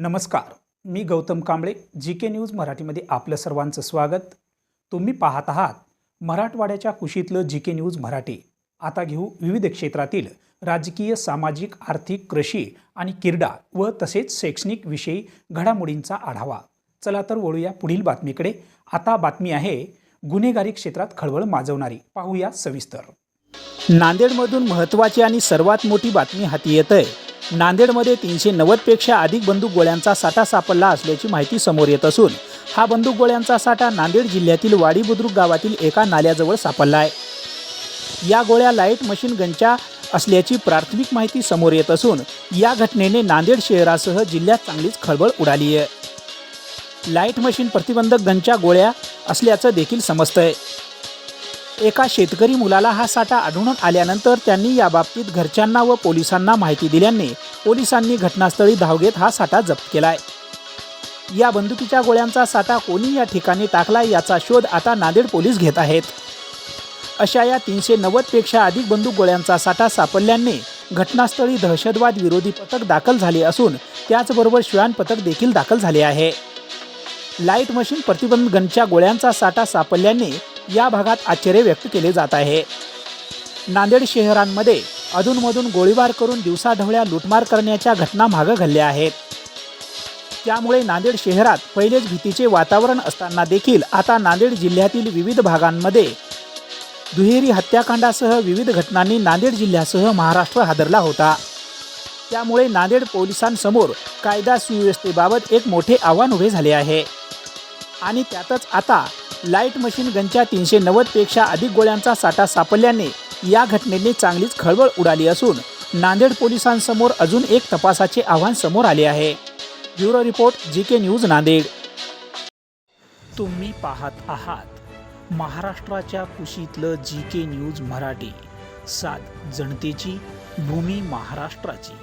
नमस्कार मी Gautam Kamble G K news मराठीमध्ये आपलं सर्वांचं स्वागत. तुम्ही पाहत आहात मराठवाड्याच्या कुशीतलं जी के न्यूज मराठी. आता घेऊ विविध क्षेत्रातील राजकीय सामाजिक आर्थिक कृषी आणि क्रीडा व तसेच शैक्षणिक विषयी घडामोडींचा आढावा. चला तर वळूया पुढील बातमीकडे. आता बातमी आहे गुन्हेगारी क्षेत्रात खळबळ माजवणारी. पाहूया सविस्तर. नांदेडमधून महत्त्वाची आणि सर्वात मोठी बातमी हाती येत आहे नांदेडमध्ये तीनशे नव्वदपेक्षा अधिक बंदूक गोळ्यांचा साठा सापडला असल्याची माहिती समोर येत असून हा बंदूक गोळ्यांचा साठा नांदेड जिल्ह्यातील वाडी बुद्रुक गावातील एका नाल्याजवळ सापडला आहे. या गोळ्या लाइट मशीन गनच्या असल्याची प्राथमिक माहिती समोर येत असून या घटनेने नांदेड शहरासह जिल्ह्यात चांगलीच खळबळ उडाली आहे. लाइट मशीन प्रतिबंधक गनच्या गोळ्या असल्याचं देखील समजतंय. एका शेतकरी मुलाला हा साठा आढळून आल्यानंतर त्यांनी याबाबतीत घरच्यांना व पोलिसांना माहिती दिल्याने पोलिसांनी घटनास्थळी धाव घेत हा साठा जप्त केलाय. या बंदुकीच्या गोळ्यांचा साठा कोणी या ठिकाणी टाकला याचा शोध आता नांदेड पोलीस घेत आहेत. अशा या तीनशे नव्वदपेक्षा अधिक बंदूक गोळ्यांचा साठा सापडल्याने घटनास्थळी दहशतवाद विरोधी पथक दाखल झाले असून त्याचबरोबर श्वान पथक देखील दाखल झाले आहे. लाइट मशीन प्रतिबंध गनच्या गोळ्यांचा साठा सापडल्याने या भागात आश्चर्य व्यक्त केले जात आहे. नांदेड शहरांमध्ये अधूनमधून गोळीबार करून दिवसाढवळ्या लुटमार करण्याच्या घटना मागं घडल्या आहेत. त्यामुळे नांदेड शहरात पहिलेच भीतीचे वातावरण असताना देखील आता नांदेड जिल्ह्यातील विविध भागांमध्ये दुहेरी हत्याकांडासह विविध घटनांनी नांदेड जिल्ह्यासह महाराष्ट्र हादरला होता. त्यामुळे नांदेड पोलिसांसमोर कायदा सुव्यवस्थेबाबत एक मोठे आव्हान उभे झाले आहे. आणि त्यातच आता लाइट मशीन गनच्या तीनशे नव्वदपेक्षा अधिक गोळ्यांचा साठा सापडल्याने या घटनेने चांगलीच खळबळ उडाली असून नांदेड पोलिसांसमोर अजून एक तपासाचे आव्हान समोर आले आहे. Bureau report G K news Nanded. तुम्ही पाहत आहात महाराष्ट्राच्या कुशीतलं जी के न्यूज मराठी. सात जनतेची भूमी महाराष्ट्राची.